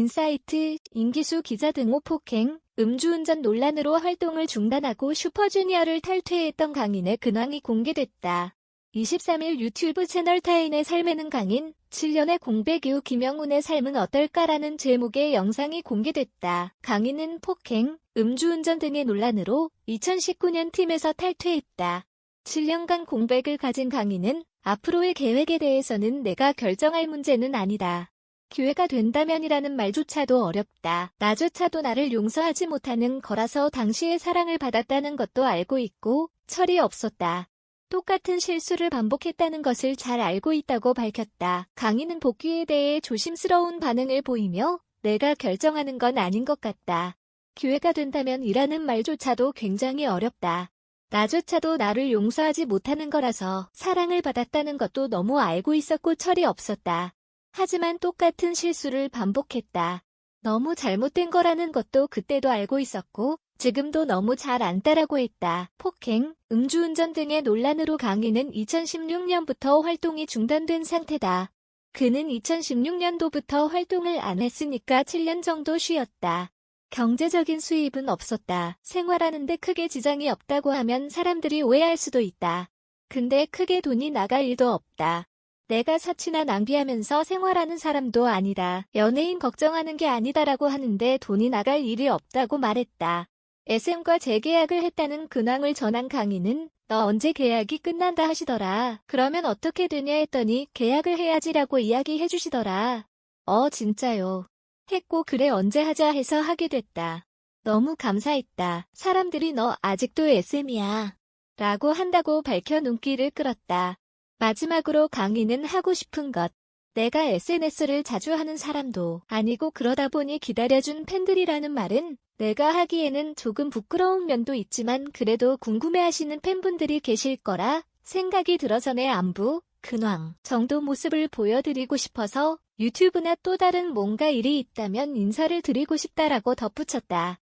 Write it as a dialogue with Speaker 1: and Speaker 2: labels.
Speaker 1: 인사이트, 임기수 기자 등호 폭행, 음주운전 논란으로 활동을 중단하고 슈퍼주니어를 탈퇴했던 강인의 근황이 공개됐다. 23일 유튜브 채널 타인의 삶에는 강인, 7년의 공백 이후 김영훈의 삶은 어떨까라는 제목의 영상이 공개됐다. 강인은 폭행, 음주운전 등의 논란으로 2019년 팀에서 탈퇴했다. 7년간 공백을 가진 강인은 앞으로의 계획에 대해서는 내가 결정할 문제는 아니다. 기회가 된다면이라는 말조차도 어렵다. 나조차도 나를 용서하지 못하는 거라서 당시의 사랑을 받았다는 것도 알고 있고 철이 없었다. 똑같은 실수를 반복했다는 것을 잘 알고 있다고 밝혔다. 강인은 복귀에 대해 조심스러운 반응을 보이며 내가 결정하는 건 아닌 것 같다. 기회가 된다면 이라는 말조차도 굉장히 어렵다. 나조차도 나를 용서하지 못하는 거라서 사랑을 받았다는 것도 너무 알고 있었고 철이 없었다. 하지만 똑같은 실수를 반복했다. 너무 잘못된 거라는 것도 그때도 알고 있었고 지금도 너무 잘 안다라고 했다. 폭행, 음주운전 등의 논란으로 강인은 2016년부터 활동이 중단된 상태다. 그는 2016년도부터 활동을 안 했으니까 7년 정도 쉬었다. 경제적인 수입은 없었다. 생활하는데 크게 지장이 없다고 하면 사람들이 오해할 수도 있다. 근데 크게 돈이 나갈 일도 없다. 내가 사치나 낭비하면서 생활하는 사람도 아니다. 연예인 걱정하는 게 아니다라고 하는데 돈이 나갈 일이 없다고 말했다. SM과 재계약을 했다는 근황을 전한 강인은 너 언제 계약이 끝난다 하시더라. 그러면 어떻게 되냐 했더니 계약을 해야지라고 이야기해 주시더라. 어 진짜요. 했고 그래 언제 하자 해서 하게 됐다. 너무 감사했다. 사람들이 너 아직도 SM이야. 라고 한다고 밝혀 눈길을 끌었다. 마지막으로 강인은 하고 싶은 것. 내가 SNS를 자주 하는 사람도 아니고 그러다 보니 기다려준 팬들이라는 말은 내가 하기에는 조금 부끄러운 면도 있지만 그래도 궁금해하시는 팬분들이 계실 거라 생각이 들어서 내 안부, 근황 정도 모습을 보여드리고 싶어서 유튜브나 또 다른 뭔가 일이 있다면 인사를 드리고 싶다라고 덧붙였다.